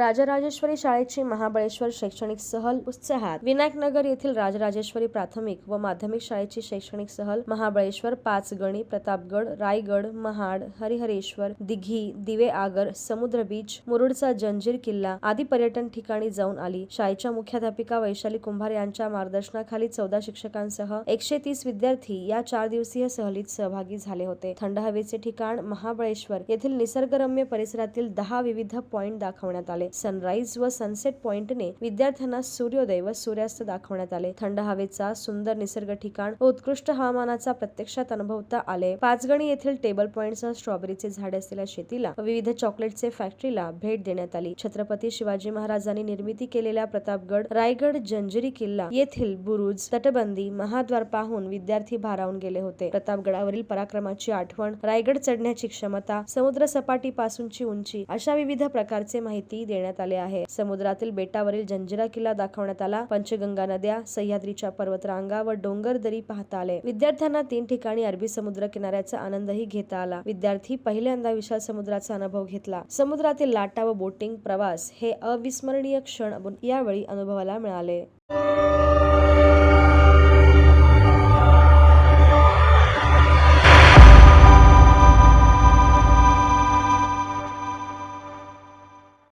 राजराजेश्वरी शाळेची महाबळेश्वर शैक्षणिक सहल उत्साहात. विनायकनगर येथील राजराजेश्वरी प्राथमिक व माध्यमिक शाळेची शैक्षणिक सहल महाबळेश्वर पाचगणी प्रतापगड रायगड महाड हरिहरेश्वर दिघी दिवे आगर समुद्र बीच मुरुडचा जंजीर किल्ला आदी पर्यटन ठिकाणी जाऊन आली. शाळेच्या मुख्याध्यापिका वैशाली कुंभार यांच्या मार्गदर्शनाखाली चौदा शिक्षकांसह एकशे तीस विद्यार्थी या चार दिवसीय सहलीत सहभागी झाले होते. थंड हवेचे ठिकाण महाबळेश्वर येथील निसर्गरम्य परिसरातील दहा विविध पॉइंट दाखवण्यात आले. सनराईज व सनसेट पॉइंटने विद्यार्थ्यांना सूर्योदय व सूर्यास्त दाखवण्यात आले. थंड हवेचा सुंदर निसर्ग ठिकाण व उत्कृष्ट हवामानाचा प्रत्यक्षात अनुभवता आले. पाचगणी येथील टेबल पॉइंटसह स्ट्रॉबेरीचे झाडे असलेल्या शेतीला व विविध चॉकलेटचे फॅक्टरीला भेट देण्यात आली. छत्रपती शिवाजी महाराजांनी निर्मिती केलेल्या प्रतापगड रायगड जंजिरी किल्ला येथील बुरुज तटबंदी महाद्वार पाहून विद्यार्थी भारावून गेले होते. प्रतापगडावरील पराक्रमाची आठवण रायगड चढण्याची क्षमता समुद्र सपाटी पासूनची उंची अशा विविध प्रकारचे माहिती देण्यात आले आहे. समुद्रातील बेटावरील जंजिरा किल्ला दाखवण्यात आला. पंचगंगा नद्या सह्याद्रीच्या पर्वतरांगा व डोंगर दरी पाहता आले. विद्यार्थ्यांना तीन ठिकाणी अरबी समुद्र किनाऱ्याचा आनंदही घेता आला. विद्यार्थी पहिल्यांदा विशाल समुद्राचा अनुभव घेतला. समुद्रातील लाटा व बोटिंग प्रवास हे अविस्मरणीय क्षण यावेळी अनुभवाला मिळाले.